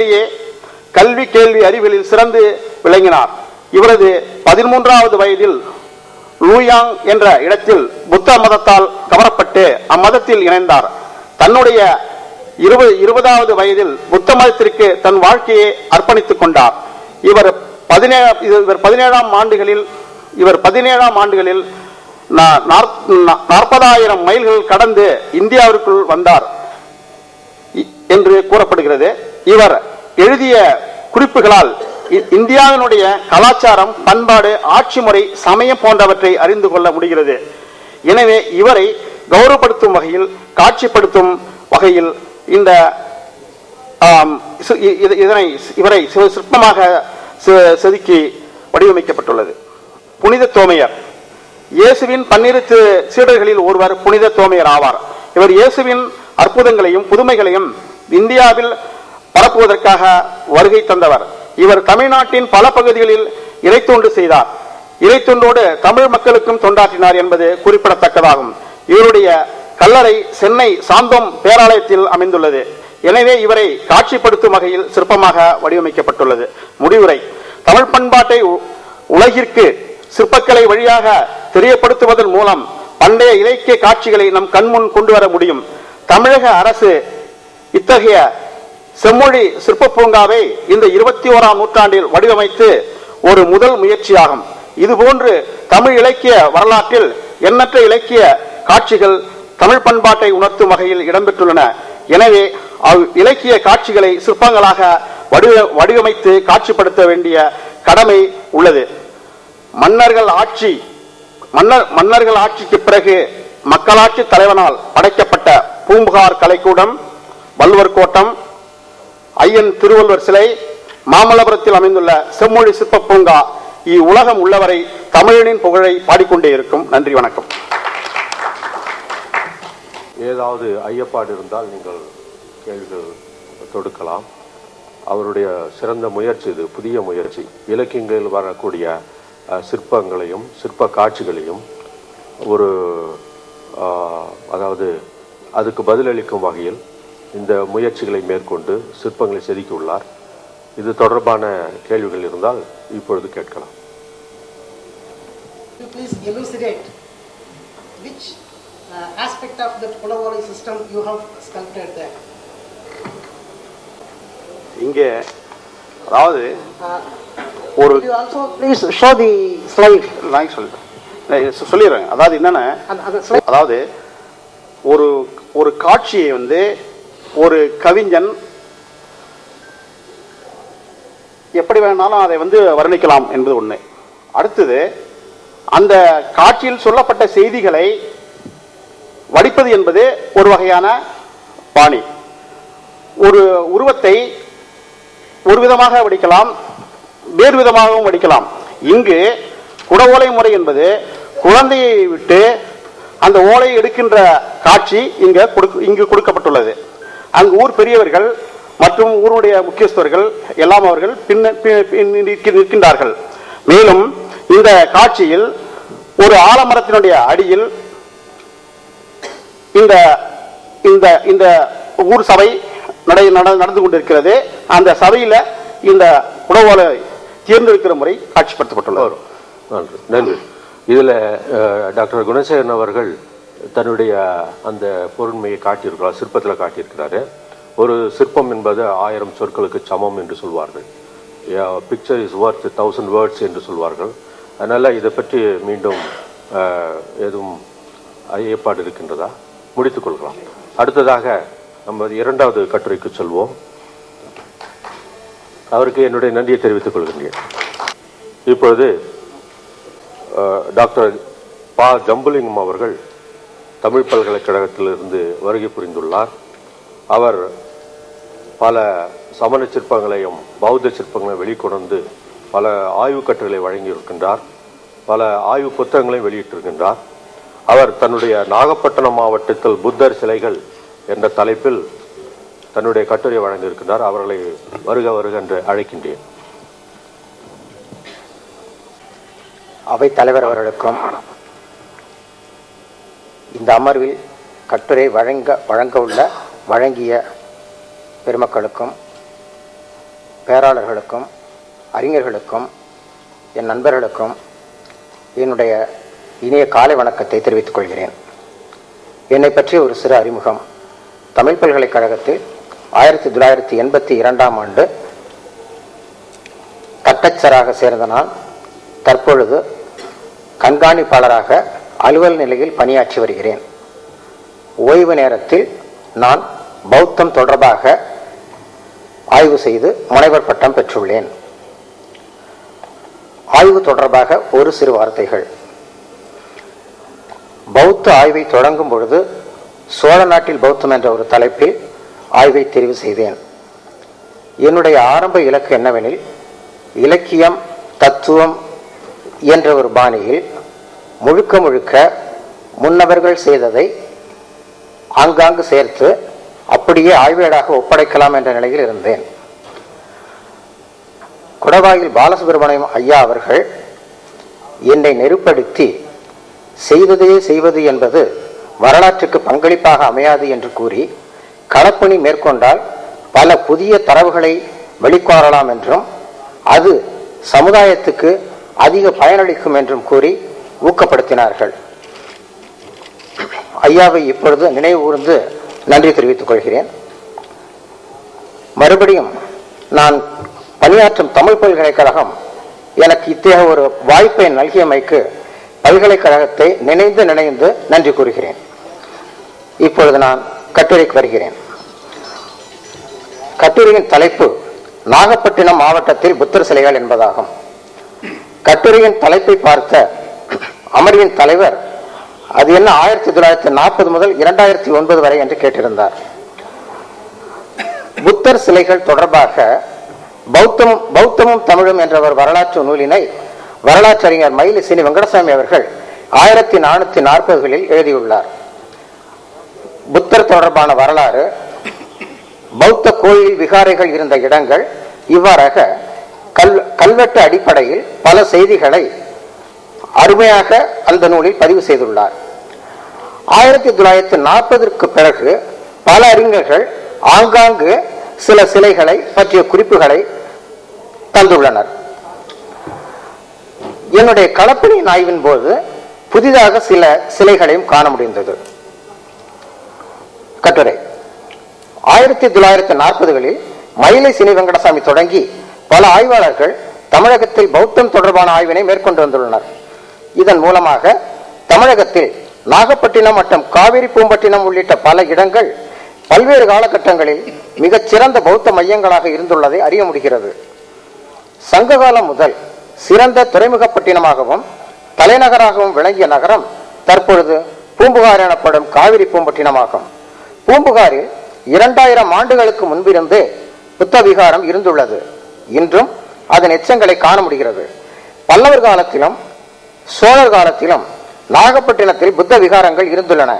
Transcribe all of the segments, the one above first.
இடையே கல்வி கேள்வி அறிவியலில் சிறந்து விளங்கினார். இவரது பதிமூன்றாவது வயதில் லூயாங் என்ற இடத்தில் புத்த மதத்தால் கவரப்பட்டு அம்மதத்தில் இணைந்தார். தன்னுடைய இருபது இருபதாவது வயதில் புத்த மதத்திற்கு தன் வாழ்க்கையை அர்ப்பணித்துக் கொண்டார். இவர் பதினேழு இவர் பதினேழாம் ஆண்டுகளில் இவர் பதினேழாம் ஆண்டுகளில் நாற்பதாயிரம் மைல்கள் கடந்து இந்தியாவிற்குள் வந்தார். என்று கூறப்படுகிறது. இவர் எழுதிய குறிப்புகளால் இ- இந்தியாவினுடைய கலாச்சாரம் பண்பாடு ஆட்சி முறை சமயம் போன்றவற்றை அறிந்து கொள்ள முடிகிறது. எனவே இவரை கௌரவப்படுத்தும் வகையில் காட்சிப்படுத்தும் வகையில் இந்த இதனை இவரை சிற்பமாக செ- செதுக்கி வடிவமைக்கப்பட்டுள்ளது. புனித தோமையர். இயேசுவின் பன்னிரு சீடர்களில் ஒருவர் புனித தோமையர் ஆவார். இவர் இயேசுவின் அற்புதங்களையும் புதுமைகளையும் இந்தியாவில் பரப்புவதற்காக வருகை தந்தவர். இவர் தமிழ்நாட்டின் பல பகுதிகளில் இறைத்தொண்டு செய்தார். இறைத்தொண்டோடு தமிழ் மக்களுக்கும் தொண்டாற்றினார் என்பது குறிப்பிடத்தக்கதாகும். இவருடைய கல்லறை சென்னை சாந்தோம் பேராலயத்தில் அமைந்துள்ளது. எனவே இவரை காட்சிப்படுத்தும் வகையில் சிற்பமாக வடிவமைக்கப்பட்டுள்ளது. முடிவுரை. தமிழ் பண்பாட்டை உலகிற்கு சிற்பக்கலை வழியாக தெரியப்படுத்துவதன் மூலம் பண்டைய இலக்கிய காட்சிகளை நம் கண்முன் கொண்டு வர முடியும். தமிழக அரசு இத்தகைய செம்மொழி சிற்ப பூங்காவை இந்த இருபத்தி ஓராம் நூற்றாண்டில் வடிவமைத்து ஒரு முதல் முயற்சியாகும். இதுபோன்று தமிழ் இலக்கிய வரலாற்றில் எண்ணற்ற இலக்கிய காட்சிகள் தமிழ் பண்பாட்டை உணர்த்தும் வகையில் இடம்பெற்றுள்ளன. எனவே அவ் இலக்கிய காட்சிகளை சிற்பங்களாக வடிவ- வடிவமைத்து காட்சிப்படுத்த வேண்டிய கடமை உள்ளது. மன்னர்கள் ஆட்சி மன்னர் மன்னர்கள் ஆட்சிக்கு பிறகு மக்களாட்சி தலைவனால் படைக்கப்பட்ட பூம்புகார் கலைக்கூடம் வள்ளுவர் கோட்டம் ஐயன் திருவள்ளுவர் சிலை மாமல்லபுரத்தில் அமைந்துள்ள செம்மொழி சிற்ப பூங்கா இவ்வுலகம் உள்ளவரை தமிழனின் புகழை பாடிக்கொண்டே இருக்கும். நன்றி வணக்கம். ஏதாவது ஐயப்பாடு இருந்தால் நீங்கள் கேள்விகள் தொடுக்கலாம். அவருடைய சிறந்த முயற்சி இது புதிய முயற்சி. இலக்கியங்களில் வரக்கூடிய சிற்பங்களையும் சிற்ப காட்சிகளையும் ஒரு அதாவது அதுக்கு பதிலளிக்கும் வகையில் இந்த முயற்சிகளை மேற்கொண்டு சிற்பங்களை செதுக்கியுள்ளார் இது தொடர்பான கேள்விகள் இருந்தால் இப்பொழுது கேட்கலாம் Could you please elucidate which uh, aspect of the Kulavoli system you have sculpted there? இங்கே அதாவது Uh, ஒரு? நான் சொல்லிட்டேன் சொல்லிடுறேன் அதாவது என்னன்னா. அதாவது ஒரு ஒரு காட்சியை வந்து ஒரு கவிஞன் எப்படி வேணாலும் அதை வந்து வர்ணிக்கலாம் என்பது ஒண்ணு. அடுத்தது அந்த காட்சியில் சொல்லப்பட்ட செய்திகளை வடிப்பது என்பது ஒரு வகையான பாணி. ஒரு உருவத்தை ஒரு விதமாக வடிக்கலாம் வேறு விதமாகவும் வடிக்கலாம். இங்கு குடவோலை முறை என்பது குழந்தையை விட்டு அந்த ஓலை எடுக்கின்ற காட்சி இங்க இங்கு கொடுக்கப்பட்டுள்ளது. அங்கு ஊர் பெரியவர்கள் மற்றும் ஊருடைய முக்கியஸ்தர்கள் எல்லாம் அவர்கள் பின்ன பி- பின் நிற்கின்றார்கள். மேலும் இந்த காட்சியில் ஒரு ஆலமரத்தினுடைய அடியில் இந்த இந்த இந்த ஊர் சபை நடை நட- நடந்து கொண்டிருக்கிறது. அந்த சபையில் இந்த உணவோலை தேர்ந்தெடுக்கிற முறை காட்சிப்படுத்தப்பட்டுள்ளது. நன்றி. நன்றி. இதில் டாக்டர் குணசேகரன் அவர்கள் தன்னுடைய அந்த பொருண்மையை காட்டியிருக்கிறார் சிற்பத்தில் காட்டியிருக்கிறாரு. ஒரு சிற்பம் என்பது ஆயிரம் சொற்களுக்கு சமம் என்று சொல்வார்கள். Picture is worth thousand words என்று சொல்வார்கள். அதனால் இதை பற்றி மீண்டும் எதுவும் ஏற்பாடு இருக்கின்றதா? முடித்துக்கொள்கிறோம் அடுத்ததாக நம்ம இரண்டாவது கட்டுரைக்கு செல்வோம். அவருக்கு என்னுடைய நன்றியை தெரிவித்துக் கொள்கின்றேன். இப்பொழுது டாக்டர் பா. ஜம்புலிங்கம் அவர்கள் தமிழ் பல்கலைக்கழகத்திலிருந்து வருகை புரிந்துள்ளார். அவர் பல சமண சிற்பங்களையும் பௌத்த சிற்பங்களையும் வெளிக்கொணர்ந்து பல ஆய்வுக் கட்டுரைகளை வழங்கியிருக்கின்றார். பல ஆய்வு புத்தகங்களையும் வெளியிட்டிருக்கின்றார். அவர் தன்னுடைய நாகப்பட்டினம் மாவட்டத்தில் புத்தர் சிலைகள் என்ற தலைப்பில் தன்னுடைய கட்டுரை வழங்கியிருக்கின்றார். அவர்களை வருக வருக என்று அழைக்கின்றேன். அவை தலைவர் அவர்களுக்கும் இந்த அமர்வில் கட்டுரை வழங்க வழங்க உள்ள வழங்கிய பெருமக்களுக்கும் பேராளர்களுக்கும் அறிஞர்களுக்கும் என் நண்பர்களுக்கும் என்னுடைய இனிய காலை வணக்கத்தை தெரிவித்துக் கொள்கிறேன். என்னை பற்றிய ஒரு சிறு அறிமுகம். தமிழ் பல்கலைக்கழகத்தில் ஆயிரத்தி தொள்ளாயிரத்தி எண்பத்தி இரண்டாம் ஆண்டு கட்டச்சராக சேர்ந்த நான் தற்பொழுது கண்காணிப்பாளராக அலுவல் நிலையில் பணியாற்றி வருகிறேன். ஓய்வு நேரத்தில் நான் பௌத்தம் தொடர்பாக ஆய்வு செய்து முனைவர் பட்டம் பெற்றுள்ளேன். ஆய்வு தொடர்பாக ஒரு சிறு வார்த்தைகள். பௌத்த ஆய்வை தொடங்கும் பொழுது சோழ நாட்டில் பௌத்தம் என்ற ஒரு தலைப்பில் ஆய்வை தெரிவு செய்தேன். என்னுடைய ஆரம்ப இலக்கு என்னவெனில் இலக்கியம் தத்துவம் என்ற ஒரு பாணியில் முழுக்க முழுக்க முன்னவர்கள் செய்ததை ஆங்காங்கு சேர்த்து அப்படியே ஆய்வேடாக ஒப்படைக்கலாம் என்ற நிலையில் இருந்தேன். குடவாயில் பாலசுப்ரமணியம் ஐயா அவர்கள் என்னை நெருப்படுத்தி செய்ததையே செய்வது என்பது வரலாற்றுக்கு பங்களிப்பாக அமையாது என்று கூறி களப்பணி மேற்கொண்டால் பல புதிய தரவுகளை வெளிக்கொணரலாம் என்றும் அது சமுதாயத்துக்கு அதிக பயனளிக்கும் என்றும் கூறி ஊக்கப்படுத்தினார்கள். ஐயாவை இப்பொழுது நினைவு கூர்ந்து நன்றி தெரிவித்துக் கொள்கிறேன். மறுபடியும் நான் பணியாற்றும் தமிழ் பல்கலைக்கழகம் எனக்கு இத்தகைய ஒரு வாய்ப்பை நல்கியமைக்கு பல்கலைக்கழகத்தை நினைந்து நினைந்து நன்றி கூறுகிறேன். இப்பொழுது நான் கட்டுரைக்கு வருகிறேன். கட்டுரையின் தலைப்பு நாகப்பட்டினம் மாவட்டத்தில் புத்தர் சிலைகள் என்பதாகும். கட்டுரையின் தலைப்பை பார்த்த அமர்வின் தலைவர் அது என்ன ஆயிரத்தி தொள்ளாயிரத்தி நாற்பது முதல் இரண்டாயிரத்தி ஒன்பது வரை என்று கேட்டிருந்தார். புத்தர் சிலைகள் தொடர்பாக பௌத்தம் பௌத்தமும் தமிழும் என்ற ஒரு வரலாற்று நூலினை வரலாற்றறிஞர் மயிலிசினி வெங்கடசாமி அவர்கள் ஆயிரத்தி நானூத்தி நாற்பதுகளில் எழுதியுள்ளார். புத்தர் தொடர்பான வரலாறு பௌத்த கோயில் விகாரைகள் இருந்த இடங்கள் இவ்வாறாக கல் கல்வெட்டு அடிப்படையில் பல செய்திகளை அருமையாக அந்த நூலில் பதிவு செய்துள்ளார். ஆயிரத்தி தொள்ளாயிரத்தி நாற்பதற்கு பிறகு பல அறிஞர்கள் ஆங்காங்கு சில சிலைகளை பற்றிய குறிப்புகளை தந்துள்ளனர். என்னுடைய கலப்பணியின் ஆய்வின் போது புதிதாக சில சிலைகளையும் காண முடிந்தது. கட்டுரை. ஆயிரத்தி தொள்ளாயிரத்தி நாற்பதுகளில் மயிலை சினி வெங்கடசாமி தொடங்கி பல ஆய்வாளர்கள் தமிழகத்தில் பௌத்தம் தொடர்பான ஆய்வினை மேற்கொண்டு வந்துள்ளனர். இதன் மூலமாக தமிழகத்தில் நாகப்பட்டினம் மற்றும் காவிரி பூம்பட்டினம் உள்ளிட்ட பல இடங்கள் பல்வேறு காலகட்டங்களில் மிகச்சிறந்த பௌத்த மையங்களாக இருந்துள்ளதை அறிய முடிகிறது. சங்ககாலம் முதல் சிறந்த துறைமுகப்பட்டினமாகவும் தலைநகராகவும் விளங்கிய நகரம் தற்பொழுது பூம்புகார் எனப்படும் காவிரி பூம்பட்டினமாகும். பூம்புகாரில் இரண்டாயிரம் ஆண்டுகளுக்கு முன்பிருந்து புத்த விகாரம் இருந்துள்ளது. இன்றும் அதன் எச்சங்களை காண முடிகிறது. பல்லவர் காலத்திலும் சோழர் காலத்திலும் நாகப்பட்டினத்தில் புத்த விகாரங்கள் இருந்துள்ளன.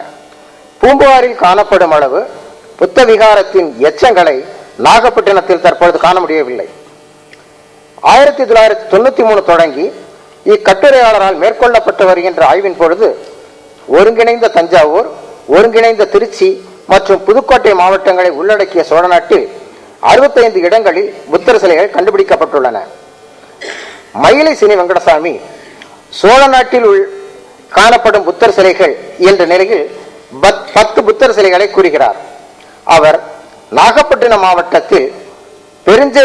பூம்புகாரில் காணப்படும் அளவு புத்த விகாரத்தின் எச்சங்களை நாகப்பட்டினத்தில் தற்பொழுது காண முடியவில்லை. ஆயிரத்தி தொள்ளாயிரத்தி தொண்ணூத்தி மூணு தொடங்கி இக்கட்டுரையாளரால் மேற்கொள்ளப்பட்டு வருகின்ற ஆய்வின் பொழுது ஒருங்கிணைந்த தஞ்சாவூர் ஒருங்கிணைந்த திருச்சி மற்றும் புதுக்கோட்டை மாவட்டங்களை உள்ளடக்கிய சோழநாட்டில் அறுபத்தைந்து இடங்களில் புத்தர் சிலைகள் கண்டுபிடிக்கப்பட்டுள்ளன. மயிலை சினி வெங்கடசாமி சோழ நாட்டில் உள் காணப்படும் புத்தர் சிலைகள் என்ற நிலையில் பத்து புத்தர் சிலைகளை கூறுகிறார். அவர் நாகப்பட்டினம் மாவட்டத்தில் பெருஞ்சே